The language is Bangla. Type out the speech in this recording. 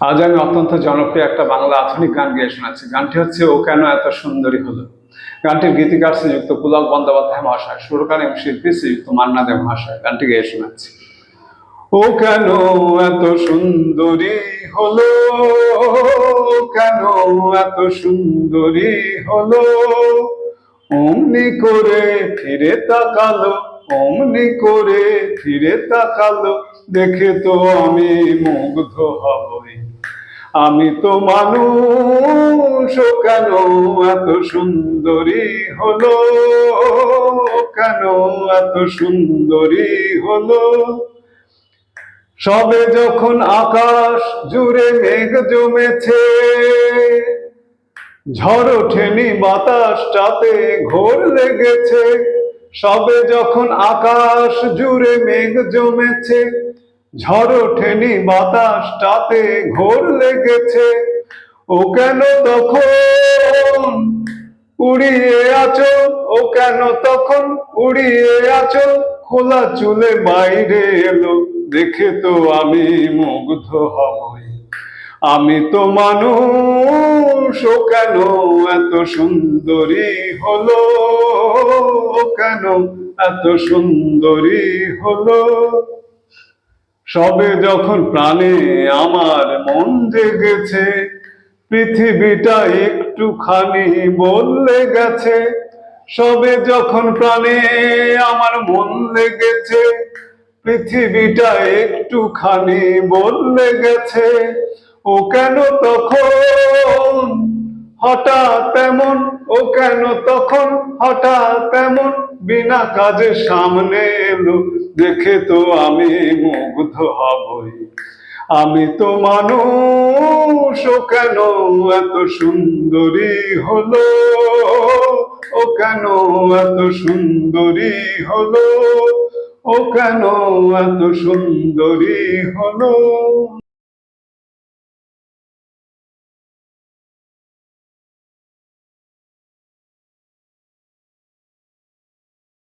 আজ আমি অত্যন্ত জনপ্রিয় একটা বাংলা আধুনিক গান গেয়ে শোনাচ্ছি। গানটি হচ্ছে ও কেন এত সুন্দরী হলো? গানটির গীতিকার শ্রীযুক্ত পুলক বন্দ্যোপাধ্যায় মহাশয়, সুরকার এবং শিল্পী শ্রীযুক্ত মান্না দেব মহাশয়। গানটি গেয়ে শোনাচ্ছি। ও কেন এত সুন্দরী হলো? কেন এত সুন্দরী হলো? অমনি করে ফিরে তাকালো, অমনি করে ফিরে তাকালো, দেখে তো আমি মুগ্ধ হবই। আমি তো মানুষ কেন এত সুন্দরী হলো? কেন এত সুন্দরী হলো? সবে যখন আকাশ জুড়ে মেঘ জমেছে, ঝড় ওঠেনি বাতাসটাতে, ঘোর লেগেছে। সবে যখন আকাশ জুড়ে মেঘ জমেছে ঝড় ওঠেনি বাতাসটাতে ঘোর লেগেছে। ও কেন তখন উড়িয়ে আছো? ও কেন তখন উড়িয়ে আছো? খোলা চুলে বাইরে এলো, দেখে তো আমি মুগ্ধ হবই। আমি তো মানুষ, ও কেন এত সুন্দরী হলো? কেন এত সুন্দরী হলো? সবে যখন প্রাণে আমার মন জেগেছে পৃথিবীটা একটুখানি বললে গেছে। সবে যখন প্রাণে আমার মন লেগেছে পৃথিবীটা একটুখানি বললে গেছে। ও কেন তখন হঠাৎ তেমন ও কেন তখন হঠাৎ তেমন বিনা কাজে সামনে এলো? দেখে তো আমি মুগ্ধ হবই। আমি তো মানুষ, ও কেন এত সুন্দরী হলো? ও কেন এত সুন্দরী হলো? ও কেন এত সুন্দরী হলো?